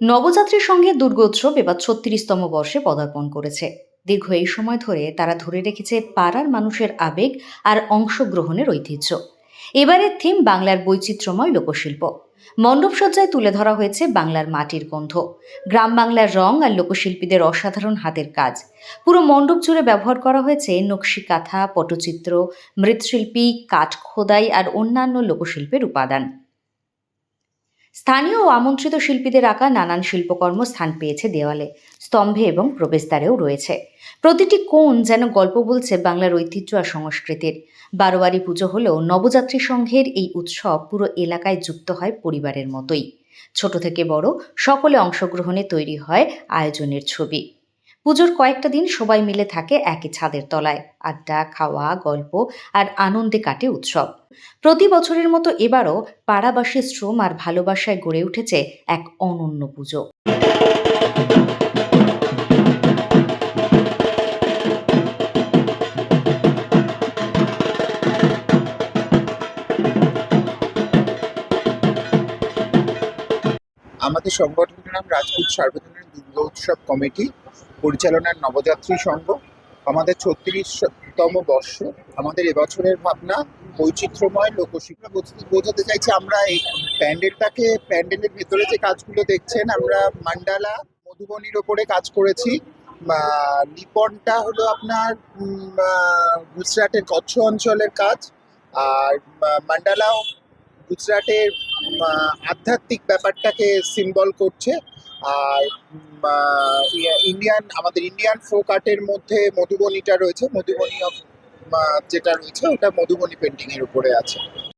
নবযাত্রীর সঙ্গে দুর্গোৎসব এবার ছত্রিশতম বর্ষে পদার্পণ করেছে। দীর্ঘ এই সময় ধরে তারা ধরে রেখেছে পাড়ার মানুষের আবেগ আর অংশগ্রহণের ঐতিহ্য। এবারের থিম বাংলার বৈচিত্র্যময় লোকশিল্প। মণ্ডপসজ্জায় তুলে ধরা হয়েছে বাংলার মাটির গন্ধ। গ্রাম বাংলার রং আর লোকশিল্পীদের অসাধারণ হাতের কাজ। পুরো মণ্ডপ জুড়ে ব্যবহার করা হয়েছে নকশি কাঁথা, পটচিত্র, মৃৎশিল্পী কাঠ খোদাই আর অন্যান্য লোকশিল্পের উপাদান। স্থানীয় ও আমন্ত্রিত শিল্পীদের আঁকা নানান শিল্পকর্ম স্থান পেয়েছে দেওয়ালে, স্তম্ভে এবং প্রবেশদ্বারেও রয়েছে। প্রতিটি কোণ যেন গল্প বলছে বাংলার ঐতিহ্য আর সংস্কৃতির। বারোয়ারি পুজো হলেও নবযাত্রী সংঘের এই উৎসব পুরো এলাকায় যুক্ত হয় পরিবারের মতোই। ছোট থেকে বড় সকলে অংশগ্রহণে তৈরি হয় আয়োজনের ছবি। পুজোর কয়েকটা দিন সবাই মিলে থাকে একই ছাদের তলায়। আড্ডা, খাওয়া, গল্প আর আনন্দে কাটে উৎসব। প্রতি বছরের মতো এবারও পাড়াবাসীর শ্রম আর ভালোবাসায় গড়ে উঠেছে এক অনন্য পুজো। আমাদের সংগঠনের নাম রাজপুত সার্বজনীন দুর্গা উৎসব কমিটি। পরিচালনার নবযাত্রী সংঘ, আমাদের ছত্রিশতম বর্ষ, আমাদের এবছরের ভাবনা বৈচিত্র্যময় লোকশিক্ষা বোঝাতে- চাইছি। আমরা এই প্যান্ডেলটাকে, প্যান্ডেলের ভেতরে যে কাজগুলো দেখছেন, আমরা মান্ডালা, মধুবনির ওপরে কাজ করেছি। লিপনটা হলো আপনার গুজরাটের কচ্ছ অঞ্চলের কাজ। আর মান্ডালাও গুজরাটের আধ্যাত্মিক ব্যাপারটাকে সিম্বল করছে। আর ইন্ডিয়ান, আমাদের ইন্ডিয়ান ফোক আর্টের মধ্যে মধুবনীটা রয়েছে। মধুবনী যেটা রয়েছে, ওটা মধুবনী পেন্টিং এর উপরে আছে।